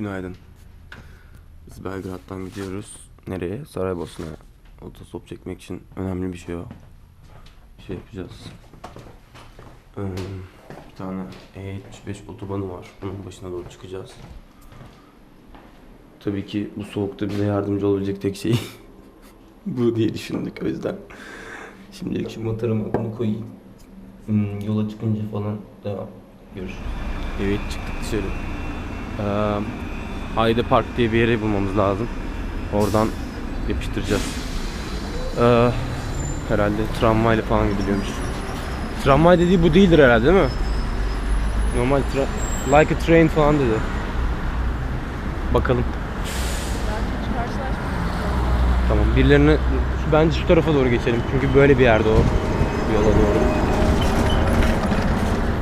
Günaydın. Biz Belgrad'dan gidiyoruz. Nereye? Saraybosna'ya. Otostop çekmek için önemli bir şey o. Şey yapacağız. Ee, bir tane E75 otobanı var. Onun başına doğru çıkacağız. Tabii ki bu soğukta bize yardımcı olabilecek tek şey bu diye düşündük o yüzden. Şimdilik şu motoruma bunu koyayım. Hmm, yola çıkınca falan devam. Görüşürüz. Evet çıktık dışarı. Ee, Hayde Park diye bir yere bulmamız lazım. Oradan yapıştıracağız. Ee, herhalde tramvayla falan gidiliyormuş. Tramvay dediği bu değildir herhalde değil mi? Normal tra- like a train falan dedi. Bakalım. Tamam birilerini bence şu tarafa doğru geçelim. Çünkü böyle bir yerde o. Yola doğru.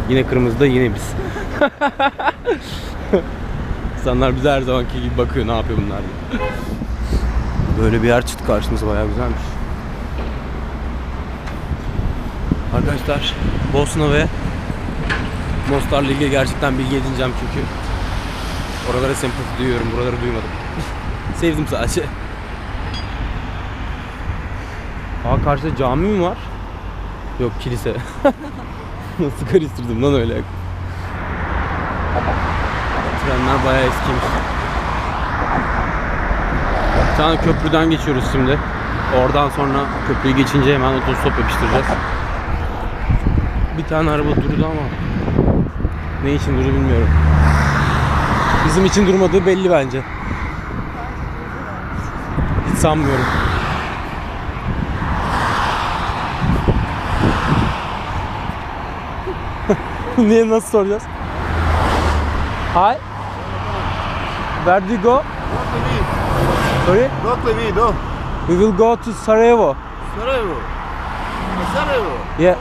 Yine kırmızıda yine biz. İnsanlar bize her zamanki gibi bakıyor ne yapıyor bunlar diye. Böyle bir yer çıktı karşımıza bayağı güzelmiş. Arkadaşlar Bosna ve Mostar'la ilgili gerçekten bilgi edineceğim çünkü oralara sempati duyuyorum, buraları duymadım. Sevdim sadece. Aa karşıda cami mi var? Yok kilise. Nasıl karıştırdım lan öyle? Trenler bayağı eskiymiş. Bir tane köprüden geçiyoruz şimdi. Oradan sonra köprüyü geçince hemen otostop yapıştıracağız. Bir tane araba durdu ama ne için durdu bilmiyorum. Bizim için durmadığı belli bence. Hiç sanmıyorum. Niye nasıl soracağız? Hi. Where do you go? Sorry? Dokle do. We will go to Sarajevo. Sarajevo. Sarajevo. Yeah.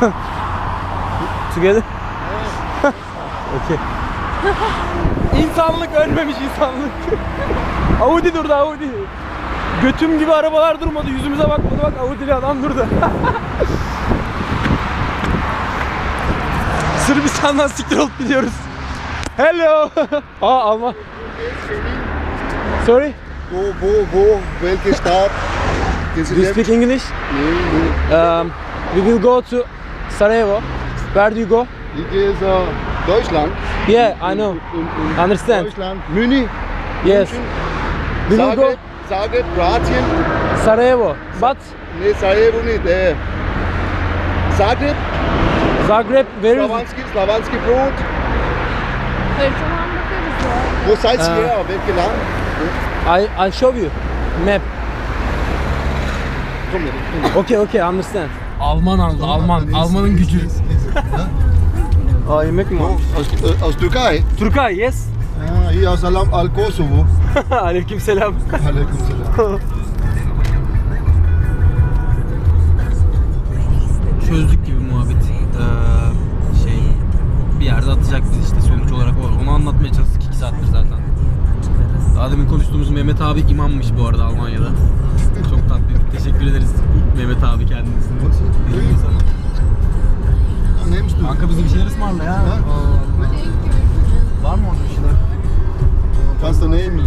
Together? okay. insanlık ölmemiş insanlık. Audi durdu Audi. Götüm gibi arabalar durmadı. Yüzümüze bakmadı bak Audi'li adam durdu. Sırbistan'dan siktir olup gidiyoruz. Hello. Aa Alman. Sorry. Wo, wo, wo? Welche Stadt? Do you speak English? Nee. Um, we will go to Sarajevo. Where do you go? Ich gehe so Deutschland. Yeah, I know. In, in Understand. Deutschland. München. Yes. München. We will go Zagreb. Kroatien. Sarajevo. But Nee, Sarajevo nicht. Äh, Zagreb, Zagreb, where is it? Slavanski, Slavanski Brot. Haritadan bakarız ya. Wo seid Äh. ihr Land? I I'll show you map. Okay, okay, understand. Alman aldı, Alman. Almanın gücü. Aa yemek mi Wo? Aus, äh, aus Türkei? Turkay, yes. Ah, hier aus Alam al Kosovo. Aleyküm selam. Aleykümselam. Çözdük bir yerde atacak biz işte sonuç olarak. Onu anlatmaya çalıştık 2 saattir zaten. Daha demin konuştuğumuz Mehmet abi imammış bu arada Almanya'da. Çok tatlı. Teşekkür ederiz Mehmet abi kendisine. Kanka bize bir şeyler ısmarla ya. Allah Allah. Var mı orada bir şeyler? Kannst du nehmen.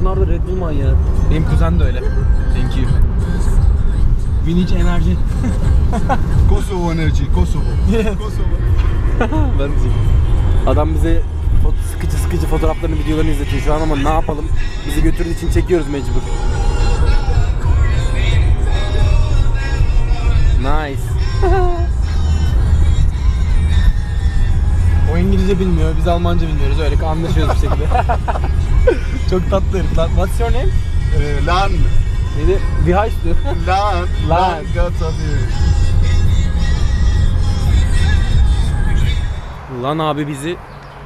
Bunlar da Red Bull manyağı. Benim kuzen de öyle. Thank you. Vintage enerji. Kosovo Energy, Kosovo. Kosovo. ben de Adam bize sıkıcı sıkıcı fotoğraflarını, videolarını izletiyor şu an ama ne yapalım? Bizi götürdüğü için çekiyoruz mecbur. Nice. o İngilizce bilmiyor, biz Almanca bilmiyoruz. Öyle anlaşıyoruz bir şekilde. Çok tatlı herif lan. What's your name? Äh, Lan. Neydi? Wie heißt du? Lan. Lan. Gott sei Lan abi bizi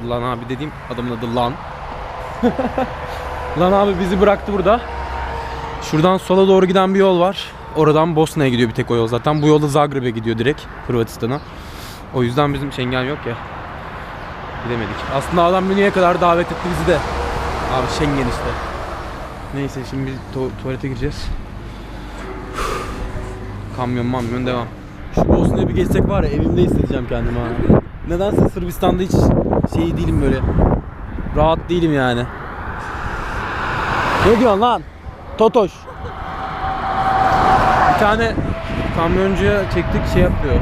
Lan abi dediğim adamın adı Lan. Lan abi bizi bıraktı burada. Şuradan sola doğru giden bir yol var. Oradan Bosna'ya gidiyor bir tek o yol zaten. Bu yolda Zagreb'e gidiyor direkt Hırvatistan'a. O yüzden bizim Schengen yok ya. Gidemedik. Aslında adam Münih'e kadar davet etti bizi de. Abi Schengen işte. Neyse şimdi biz tu- tuvalete gireceğiz. Kamyon mamyon devam. Şu Bosna'ya bir geçsek var ya evimde hissedeceğim kendimi ha. Nedense Sırbistan'da hiç şey değilim böyle. rahat değilim yani. Ne diyorsun lan? Totoş. Bir tane kamyoncuya çektik şey yapıyor.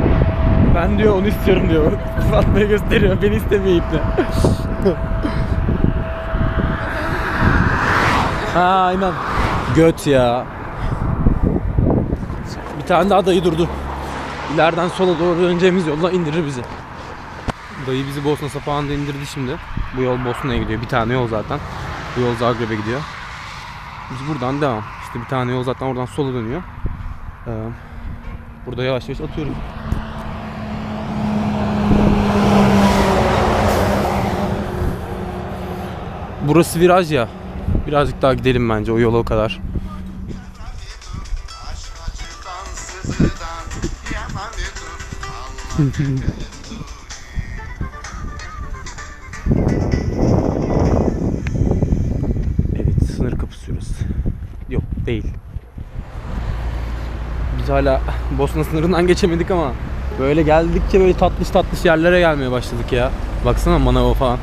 Ben diyor onu istiyorum diyor. Fatma'ya gösteriyor. Beni istemiyor ipne. ha aynen. Göt ya. Bir tane daha dayı durdu. İleriden sola doğru döneceğimiz yolda indirir bizi. Dayı bizi Bosna sapağında indirdi şimdi. Bu yol Bosna'ya gidiyor. Bir tane yol zaten. Bu yol Zagreb'e gidiyor. Biz buradan devam. İşte bir tane yol zaten oradan sola dönüyor. Ee, burada yavaş yavaş atıyorum. Burası viraj ya. Birazcık daha gidelim bence o yola o kadar. hala Bosna sınırından geçemedik ama böyle geldikçe böyle tatlış tatlış yerlere gelmeye başladık ya. Baksana Manava falan.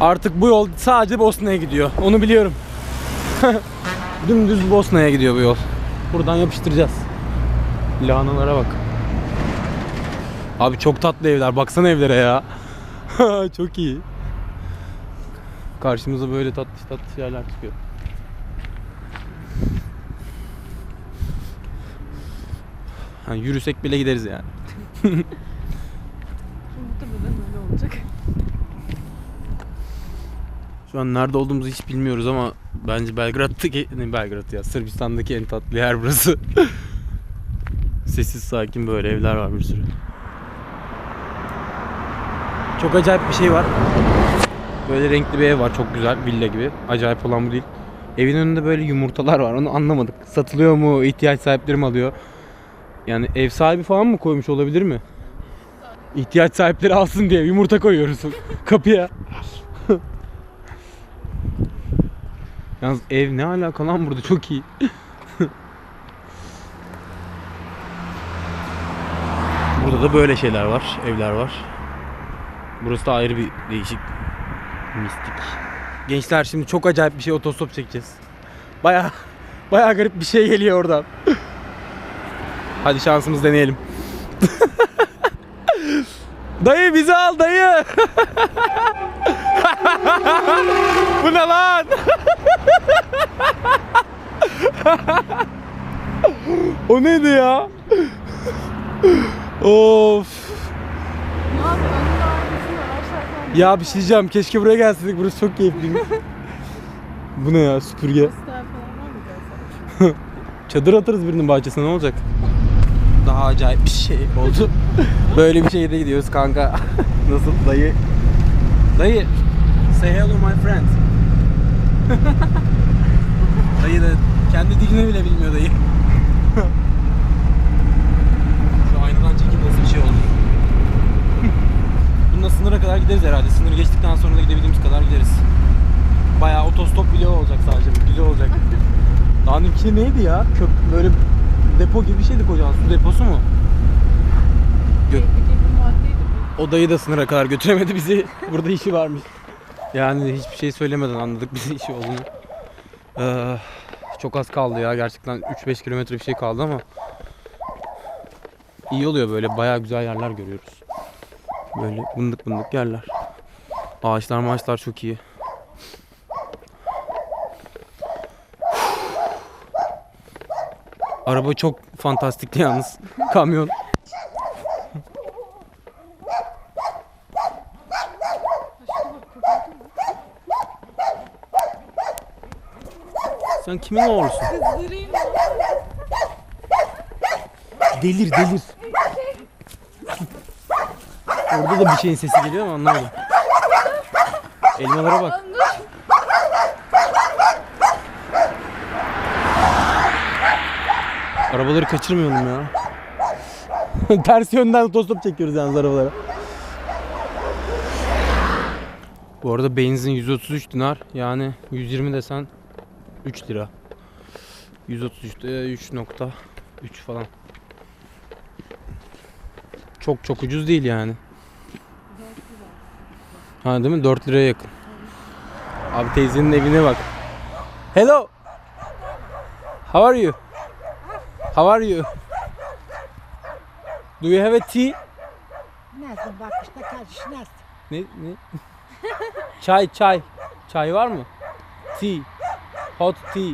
Artık bu yol sadece Bosna'ya gidiyor. Onu biliyorum. Dümdüz Bosna'ya gidiyor bu yol. Buradan yapıştıracağız. Lahanalara bak. Abi çok tatlı evler. Baksana evlere ya. çok iyi. Karşımıza böyle tatlış tatlış yerler çıkıyor. Yani yürüsek bile gideriz yani. Muhtemelen öyle olacak. Şu an nerede olduğumuzu hiç bilmiyoruz ama bence Belgrad'daki ne Belgrad ya Sırbistan'daki en tatlı yer burası. Sessiz sakin böyle evler var bir sürü. Çok acayip bir şey var. Böyle renkli bir ev var çok güzel villa gibi. Acayip olan bu değil. Evin önünde böyle yumurtalar var onu anlamadık. Satılıyor mu ihtiyaç sahipleri mi alıyor? Yani ev sahibi falan mı koymuş olabilir mi? İhtiyaç sahipleri alsın diye yumurta koyuyoruz kapıya. Yalnız ev ne alaka lan burada çok iyi. burada da böyle şeyler var, evler var. Burası da ayrı bir değişik mistik. Gençler şimdi çok acayip bir şey otostop çekeceğiz. Baya baya garip bir şey geliyor oradan. Hadi şansımız deneyelim. dayı bizi al dayı. Bu ne lan? o neydi ya? of. Ya bir şey diyeceğim. Keşke buraya gelseydik. Burası çok keyifliymiş. Bu ne ya? Süpürge. Çadır atarız birinin bahçesine ne olacak? Daha acayip bir şey oldu. Böyle bir şeyde gidiyoruz kanka. Nasıl dayı? Dayı. Say hello my friend. dayı da kendi dilini bile bilmiyor dayı. Şu aynadan çekim nasıl bir şey oldu? Bununla sınıra kadar gideriz herhalde. Sınır geçtikten sonra da gidebildiğimiz kadar gideriz. Bayağı otostop video olacak sadece. Güzel olacak. Daha neydi ya? Köp böyle depo gibi bir şeydi kocaman. Su deposu mu? Gö- Tehlikeli bir maddeydi bu. O dayı da sınıra kadar götüremedi bizi. Burada işi varmış. Yani hiçbir şey söylemeden anladık bizi işi olduğunu. Ee, çok az kaldı ya gerçekten 3-5 kilometre bir şey kaldı ama iyi oluyor böyle bayağı güzel yerler görüyoruz. Böyle bındık bındık yerler. Ağaçlar maaşlar çok iyi. Araba çok fantastikti yalnız. Kamyon. Sen kimin oğlusun? Delir delir. Orada da bir şeyin sesi geliyor ama anlamadım. Elmalara bak. Lan dur. Arabaları kaçırmayalım ya. Ters yönden otostop çekiyoruz yalnız arabalara. Bu arada benzin 133 dinar. Yani 120 desen 3 lira. 133'te 3.3 falan. Çok çok ucuz değil yani. Ha değil mi? 4 liraya yakın. Abi teyzenin evine bak. Hello. How are you? How are you? Do you have a tea? Nasıl bak işte nasıl? Ne ne? çay çay. Çay var mı? Tea. Hot tea.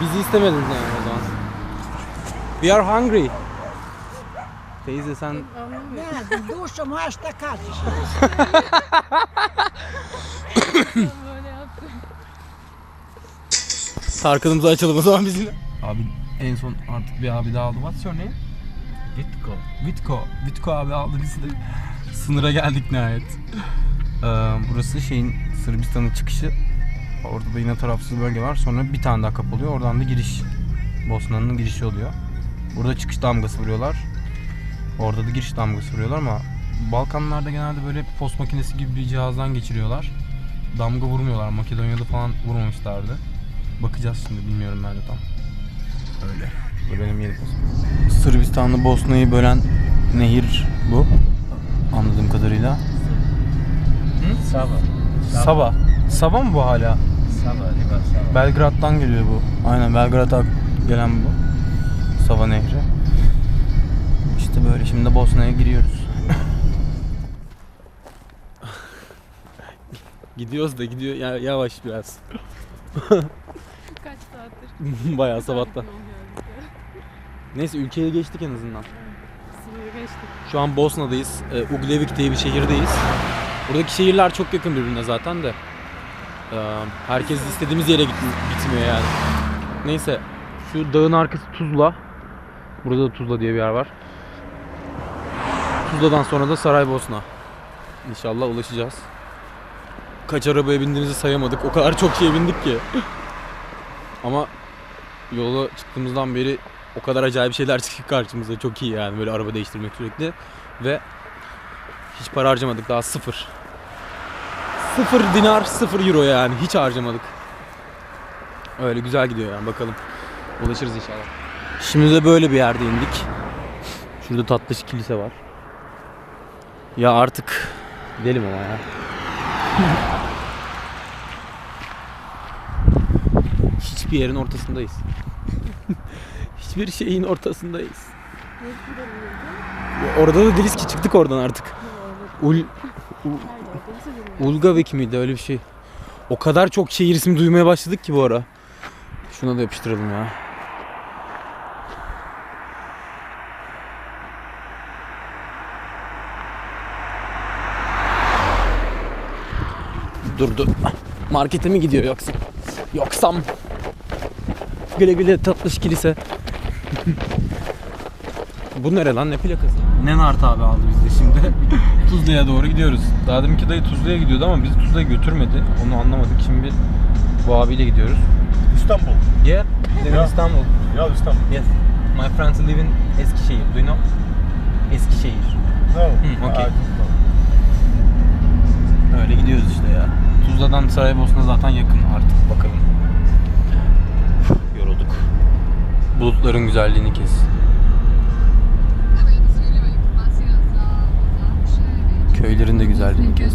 Bizi istemedin yani o zaman. We are hungry. Teyze sen. Nasıl duşum hasta kardeş. Böyle yaptım. Tarkanımızı açalım o zaman bizim. Abi en son artık bir abi daha aldı. What's your name? Vitko. Vitko. Vitko abi aldı bizi de. Sınıra geldik nihayet. Ee, burası şeyin Sırbistan'ın çıkışı. Orada da yine tarafsız bölge var. Sonra bir tane daha kapı oluyor. Oradan da giriş. Bosna'nın girişi oluyor. Burada çıkış damgası vuruyorlar. Orada da giriş damgası vuruyorlar ama Balkanlarda genelde böyle post makinesi gibi bir cihazdan geçiriyorlar. Damga vurmuyorlar. Makedonya'da falan vurmamışlardı. Bakacağız şimdi bilmiyorum ben de tam. Öyle. Bu benim yerim. Sırbistan'la Bosna'yı bölen nehir bu. Anladığım kadarıyla. Sava. Sava. Sava mı bu hala? Sava, Riva Sava. Belgrad'dan geliyor bu. Aynen Belgrad'a gelen bu. Sava Nehri. İşte böyle şimdi Bosna'ya giriyoruz. Gidiyoruz da gidiyor ya, yavaş biraz. Kaç saattir. Bayağı ya. Neyse ülkeye geçtik en azından. Sınırı geçtik. Şu an Bosna'dayız. Ee, Ugljevik diye bir şehirdeyiz. Buradaki şehirler çok yakın birbirine zaten de. Ee, herkes istediğimiz yere git- gitmiyor yani. Neyse. Şu dağın arkası Tuzla. Burada da Tuzla diye bir yer var. Tuzla'dan sonra da Saraybosna. İnşallah ulaşacağız. Kaç arabaya bindiğimizi sayamadık. O kadar çok şeye bindik ki. Ama yola çıktığımızdan beri o kadar acayip şeyler çıkıyor karşımıza. Çok iyi yani böyle araba değiştirmek sürekli. Ve hiç para harcamadık daha sıfır. Sıfır dinar, sıfır euro yani. Hiç harcamadık. Öyle güzel gidiyor yani bakalım. Ulaşırız inşallah. Şimdi de böyle bir yerde indik. Şurada tatlış kilise var. Ya artık gidelim ama ya. Hiçbir yerin ortasındayız. Hiçbir şeyin ortasındayız. Orada da değiliz ki çıktık oradan artık. Ul Ulgavik miydi öyle bir şey. O kadar çok şehir ismi duymaya başladık ki bu ara. Şuna da yapıştıralım ya. Dur dur. Markete mi gidiyor yoksa? Yoksam. Güle güle tatlış kilise. Bu nere lan ne plakası? Nenart abi aldı bizi şimdi. Tuzla'ya doğru gidiyoruz. Daha deminki dayı Tuzla'ya gidiyordu ama bizi Tuzla'ya götürmedi. Onu anlamadık. Şimdi bu abiyle gidiyoruz. İstanbul. Yeah, live in. İstanbul. Ya İstanbul. Yes. My friends live in Eskişehir. Do you know? Eskişehir. No. Hmm, okay. Öyle gidiyoruz işte ya. Tuzla'dan Saraybosna zaten yakın artık bakalım. Yorulduk. Bulutların güzelliğini kes. Köylerin de güzelliğini kes.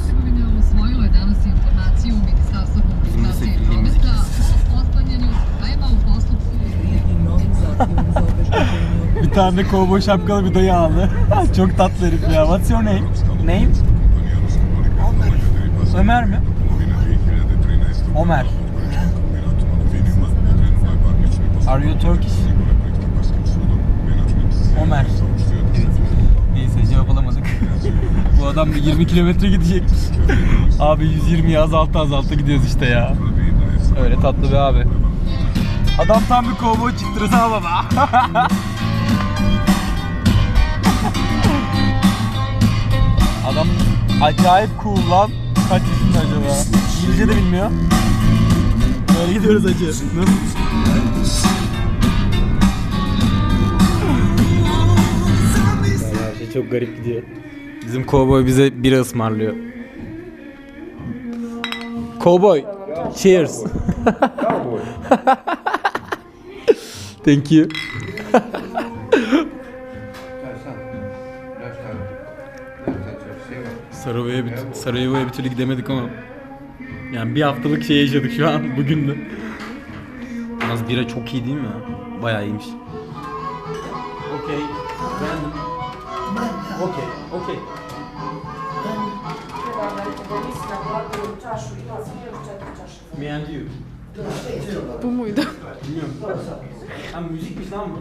Bizim de sevgililiğimizi kes. Bir tane kovboy şapkalı bir dayı aldı. Çok tatlı herif ya. What's your name? Name? Ömer mi? Ömer. Are you Turkish? Ömer. Neyse cevap alamadık. Bu adam bir 20 kilometre gidecekmiş. abi 120'yi azalta azalta gidiyoruz işte ya. Öyle tatlı bir abi. Adam tam bir kovboy çıktı Rıza baba. Adam acayip cool lan. Kaç yaşında acaba? İngilizce de bilmiyor. Böyle gidiyoruz acı. Nasıl? Her şey çok garip gidiyor. Bizim kovboy bize bira ısmarlıyor. Cowboy. Cheers. Thank you. Sarajevo'ya bir, Sarajevo'ya bir türlü gidemedik ama yani bir haftalık şey yaşadık şu an bugün de. Yalnız bira çok iyi değil mi? ya? Bayağı iyiymiş. Okey. Random. Okey. Okey. Me and you. Bu muydu? Bilmiyorum. Ha müzikmiş lan bu.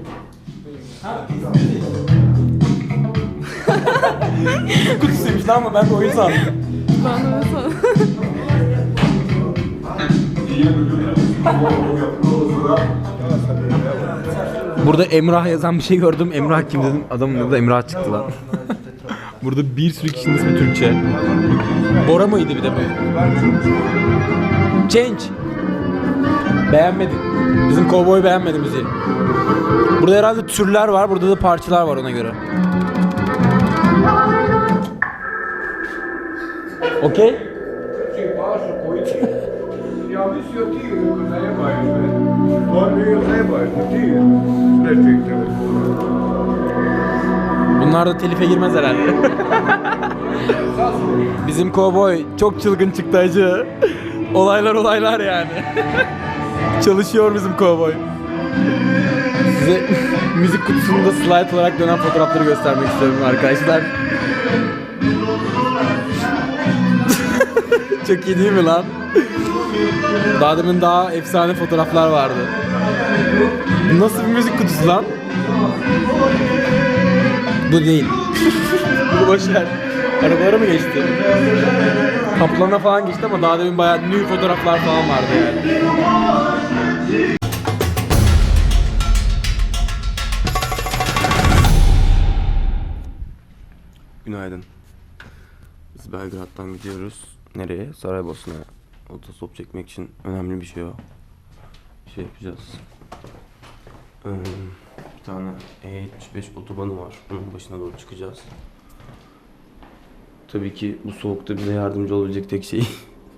Ha müzik kutusuymuş lan bu ben de oyun sandım. Ben de Burada Emrah yazan bir şey gördüm. Emrah kim dedim. Adamın adı Emrah çıktı lan. Burada bir sürü kişinin ismi Türkçe. Bora mıydı bir de bu? Change. Beğenmedim. Bizim kovboy beğenmedi müziği. Burada herhalde türler var. Burada da parçalar var ona göre. Okey? Bunlar da telife girmez herhalde. Bizim kovboy çok çılgın çıktı acı. Olaylar olaylar yani. Çalışıyor bizim kovboy. Size müzik kutusunda slide olarak dönen fotoğrafları göstermek istiyorum arkadaşlar. çok iyi değil mi lan? Daha demin daha efsane fotoğraflar vardı. Bu Nasıl bir müzik kutusu lan? Bu değil. Bunu boş ver. Arabalara mı geçti? Kaplana falan geçti ama daha demin bayağı new fotoğraflar falan vardı yani. Günaydın. Biz Belgrad'dan gidiyoruz. Nereye? Saraybosna'ya. Otostop çekmek için önemli bir şey o. Şey yapacağız. Ee, bir tane E75 otobanı var. Onun başına doğru çıkacağız. Tabii ki bu soğukta bize yardımcı olabilecek tek şey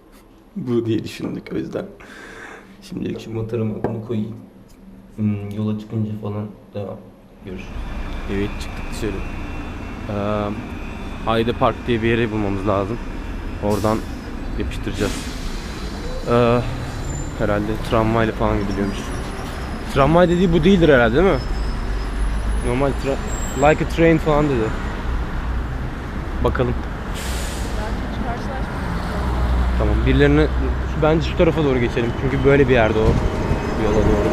bu diye düşündük o yüzden. Şimdilik şu motoruma bunu koyayım. Hmm, yola çıkınca falan devam. Görüşürüz. Evet çıktık dışarı. Ee, Hayde Park diye bir yere bulmamız lazım. Oradan yapıştıracağız. Ee, herhalde tramvayla falan gidiliyormuş. Tramvay dediği bu değildir herhalde değil mi? Normal tra- like a train falan dedi. Bakalım. Tamam. Birilerine bence şu tarafa doğru geçelim. Çünkü böyle bir yerde o. Yola doğru.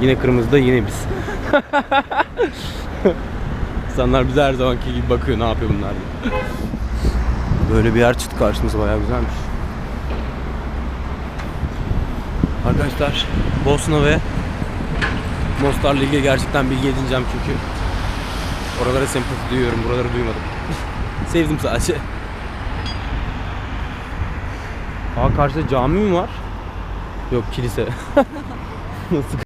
Yine kırmızıda yine biz. İnsanlar bize her zamanki gibi bakıyor ne yapıyor bunlar diye. Böyle bir yer çıktı karşımıza bayağı güzelmiş. Arkadaşlar Bosna ve Mostar'la ilgili gerçekten bilgi edineceğim çünkü oralara sempati duyuyorum, buraları duymadım. Sevdim sadece. Aa karşıda cami mi var? Yok kilise. Nasıl?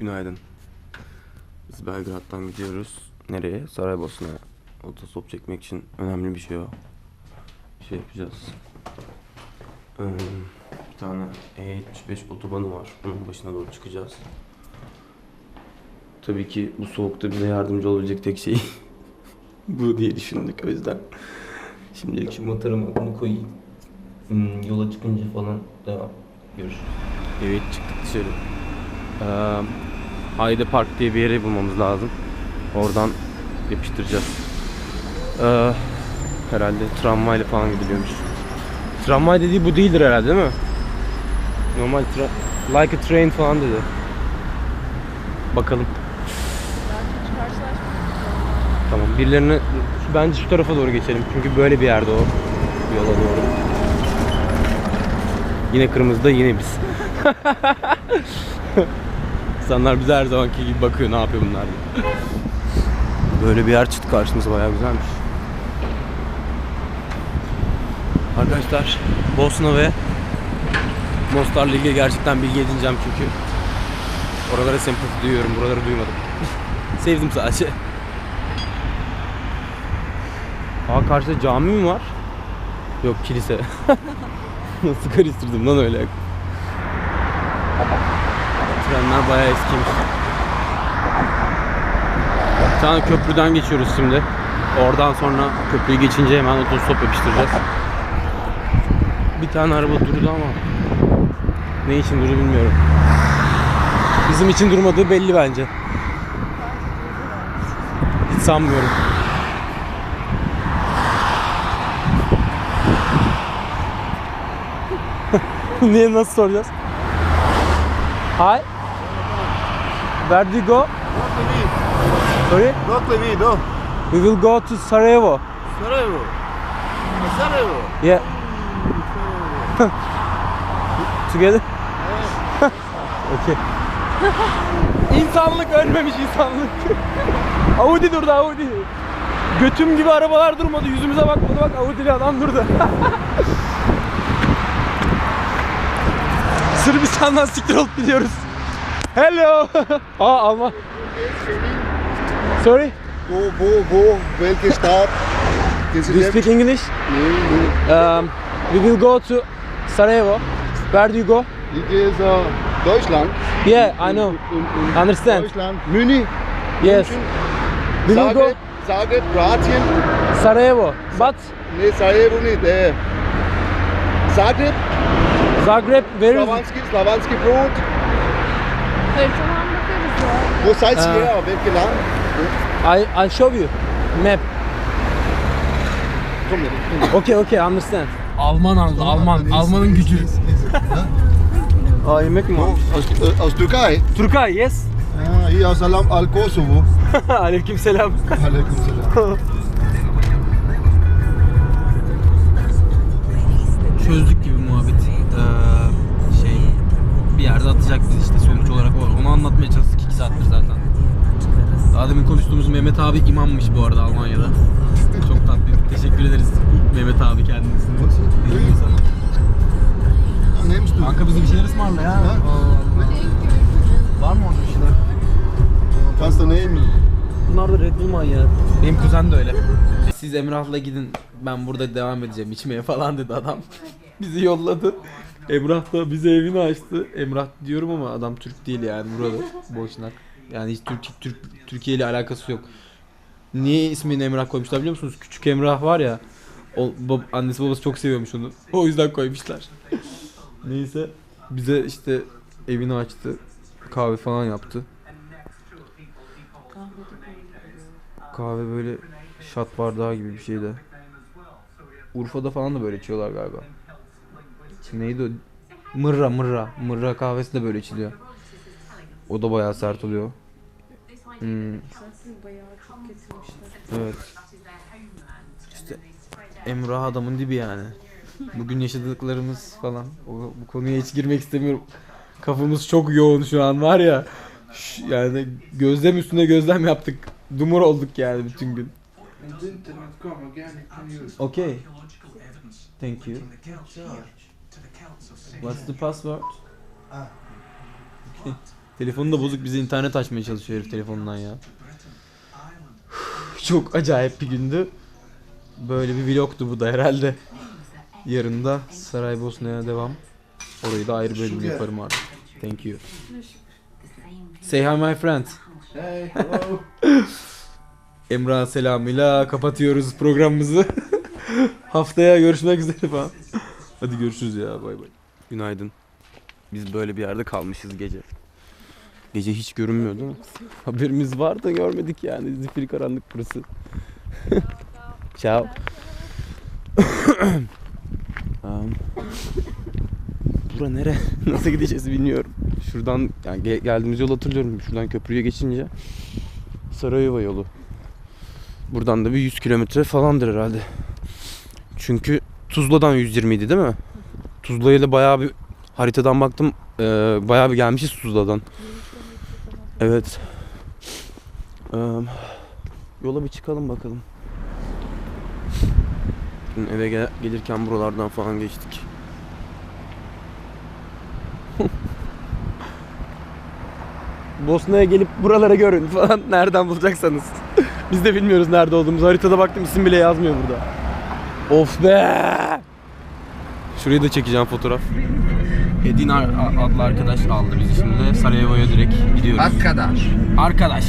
Günaydın. Biz Belgrad'dan gidiyoruz. Nereye? Saraybosna'ya. Otostop çekmek için önemli bir şey o. Şey yapacağız. Ee, bir tane E75 otobanı var. Onun başına doğru çıkacağız. Tabii ki bu soğukta bize yardımcı olabilecek tek şey bu diye düşündük o yüzden. Şimdilik şu motoruma bunu koyayım. Hmm, yola çıkınca falan devam. Görüşürüz. Evet çıktık dışarı. Ee, Hayde Park diye bir yere bulmamız lazım. Oradan yapıştıracağız. Ee, herhalde tramvayla falan gidiliyormuş. Tramvay dediği bu değildir herhalde değil mi? Normal tra- like a train falan dedi. Bakalım. Tamam. Birilerine şu- bence şu tarafa doğru geçelim. Çünkü böyle bir yerde o. Yola doğru. Yine kırmızıda yine biz. İnsanlar bize her zamanki gibi bakıyor ne yapıyor bunlar diye. Böyle bir yer çıktı karşımıza bayağı güzelmiş. Arkadaşlar Bosna ve Mostar'la ilgili gerçekten bilgi edineceğim çünkü oralara sempati duyuyorum, buraları duymadım. Sevdim sadece. Aa karşıda cami mi var? Yok kilise. Nasıl karıştırdım lan öyle? frenler bayağı eskiymiş. Bir köprüden geçiyoruz şimdi. Oradan sonra köprüyü geçince hemen otostop yapıştıracağız. Bir tane araba durdu ama ne için durdu bilmiyorum. Bizim için durmadığı belli bence. Hiç sanmıyorum. Niye nasıl soracağız? Hi. Where do you go? Sorry? Dok levi, do. We will go to Sarajevo. Sarajevo. Sarajevo. Yeah. Together? okay. insanlık ölmemiş insanlık. Audi durdu Audi. Götüm gibi arabalar durmadı. Yüzümüze bakmadı bak Audi'li adam durdu. Sırbistan'dan siktir olup gidiyoruz. Hello. Aa Alman. Sorry. Wo, wo, wo? Welche Stadt? Do you speak English? Nee, nee. Um, we will go to Sarajevo. Where do you go? Ich gehe so Deutschland. Yeah, I know. In, in Understand. Deutschland. München. Yes. Go Zagreb. Zagreb, Kroatien. Sarajevo. But Nee, Sarajevo nicht. Äh, Zagreb, Zagreb, where is Slawanski, Slawanski Brot. Wo seid ihr? Welche Land? I I'll show you map. Okay, okay, understand. Alman aldı, Alman. Almanın gücü. Aa yemek mi Aus, aus Türkei. Turkay, yes. Ja, hier aus Alam Al Kosovo. Aleykümselam. Aleykümselam. Çözdük gibi muhabbet. Ee, şey bir yerde atacak bizi işte sonuç olarak o. Onu anlatmaya çalıştık 2 saattir zaten. Daha demin konuştuğumuz Mehmet abi imammış bu arada Almanya'da. Çok tatlıydı. Teşekkür ederiz Mehmet abi kendisine. Nimmst du? Kanka bize bir şeyler ısmarla ya. Var mı orada bir şeyler? Du nehmen. Bunlar da Red Bull manyağı. Benim kuzen de öyle. Siz Emrah'la gidin ben burada devam edeceğim içmeye falan dedi adam. Bizi yolladı. Emrah da bize evini açtı. Emrah diyorum ama adam Türk değil yani burada. Boşnak. Yani hiç Türk, Türk Türkiye ile alakası yok. Niye ismini Emrah koymuşlar biliyor musunuz? Küçük Emrah var ya. O, bab- annesi babası çok seviyormuş onu. O yüzden koymuşlar. Neyse bize işte evini açtı. Kahve falan yaptı. Kahve böyle şat bardağı gibi bir şeydi. Urfa'da falan da böyle içiyorlar galiba. Neydi o? Mırra mırra. Mırra kahvesi de böyle içiliyor. O da bayağı sert oluyor. Hmm, Bayağı çok getirmişler. evet. Emrah adamın dibi yani. Bugün yaşadıklarımız falan. O, bu konuya hiç girmek istemiyorum. Kafamız çok yoğun şu an var ya. Ş- Yani gözlem üstüne gözlem yaptık. Dumur olduk yani bütün gün. Okay. Thank you. What's the password? Telefonu da bozuk bize internet açmaya çalışıyor herif telefonundan ya. Çok acayip bir gündü. Böyle bir vlogtu bu da herhalde. Yarın da Saraybosna'ya devam. Orayı da ayrı bölüm yaparım artık. Thank you. Say hi my friend. Hey, hello. Emrah selamıyla kapatıyoruz programımızı. Haftaya görüşmek üzere falan. Hadi görüşürüz ya bay bay. Günaydın. Biz böyle bir yerde kalmışız gece. Gece hiç görünmüyor değil mi? Haberimiz var da görmedik yani. Zifiri karanlık burası. Ciao. um, bura nere? Nasıl gideceğiz bilmiyorum. Şuradan yani ge- geldiğimiz yolu hatırlıyorum. Şuradan köprüye geçince Sarajevo yolu. Buradan da bir 100 kilometre falandır herhalde. Çünkü Tuzla'dan 120 idi değil mi? Tuzla'ya da bayağı bir haritadan baktım. Ee, bayağı bir gelmişiz Tuzla'dan. Evet. Ee, yola bir çıkalım bakalım. Dün eve gel- gelirken buralardan falan geçtik. Bosna'ya gelip buralara görün falan nereden bulacaksanız. Biz de bilmiyoruz nerede olduğumuzu. Haritada baktım isim bile yazmıyor burada. Of be! Şurayı da çekeceğim fotoğraf. Edin adlı arkadaş aldı bizi şimdi. Sarajevo'ya direkt gidiyoruz. Arkadaş. Arkadaş.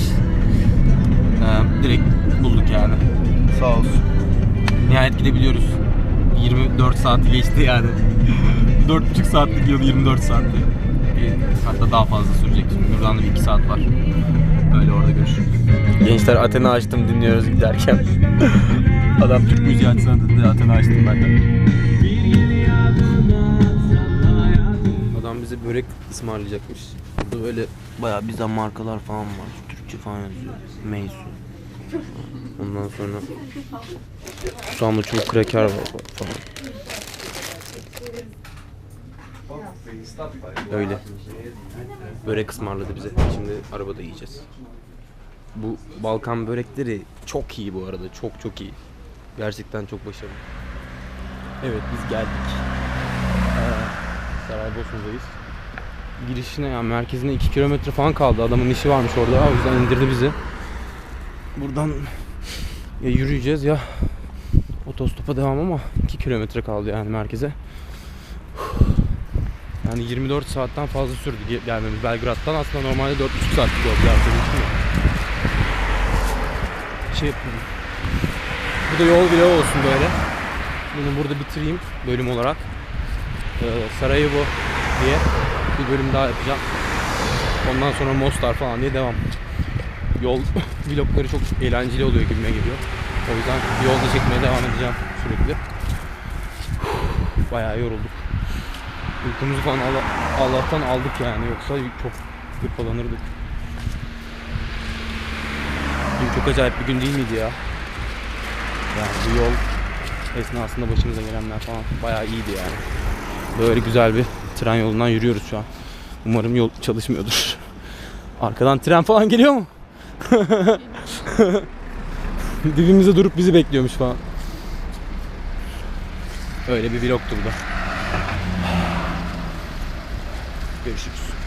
Ee, direkt bulduk yani. Sağ olsun. Nihayet gidebiliyoruz. 24 saati geçti yani. 4,5 saatlik yıl 24 saatti. Bir, hatta daha fazla sürecek. Buradan da bir 2 saat var. Öyle orada görüşürüz. Gençler Athena açtım dinliyoruz giderken. Adam Türk müziği açsana dedi. Athena açtım ben de. Adam bize börek ısmarlayacakmış. Burada böyle bayağı bizden markalar falan var. Türkçe falan yazıyor. Meysu. Ondan sonra çubuk kreker var falan. Öyle. Börek ısmarladı bize. Şimdi arabada yiyeceğiz. Bu Balkan börekleri çok iyi bu arada. Çok çok iyi. Gerçekten çok başarılı. Evet biz geldik. Ee, Saraybosna'dayız. Girişine yani merkezine 2 kilometre falan kaldı. Adamın işi varmış orada. O yüzden indirdi bizi. Buradan ya yürüyeceğiz ya otostopa devam ama 2 kilometre kaldı yani merkeze. Yani 24 saatten fazla sürdü ge- gelmemiz Belgrad'dan. Aslında normalde 4,5 saat yol. Şey yapayım. Bu da yol vlogu olsun böyle. Bunu burada bitireyim bölüm olarak. Ee, Sarajevo diye bir bölüm daha yapacağım. Ondan sonra Mostar falan diye devam. Yol vlogları çok eğlenceli oluyor gibime geliyor. O yüzden yolda çekmeye devam edeceğim sürekli. Bayağı yorulduk. Uykumuzu falan Allah- Allah'tan aldık yani yoksa çok hırpalanırdık. Dün çok acayip bir gün değil miydi ya? Yani bu yol esnasında başımıza gelenler falan bayağı iyiydi yani. Böyle güzel bir tren yolundan yürüyoruz şu an. Umarım yol çalışmıyordur. Arkadan tren falan geliyor mu? Dibimizde durup bizi bekliyormuş falan. Öyle bir vlogtu bu da. Görüşürüz.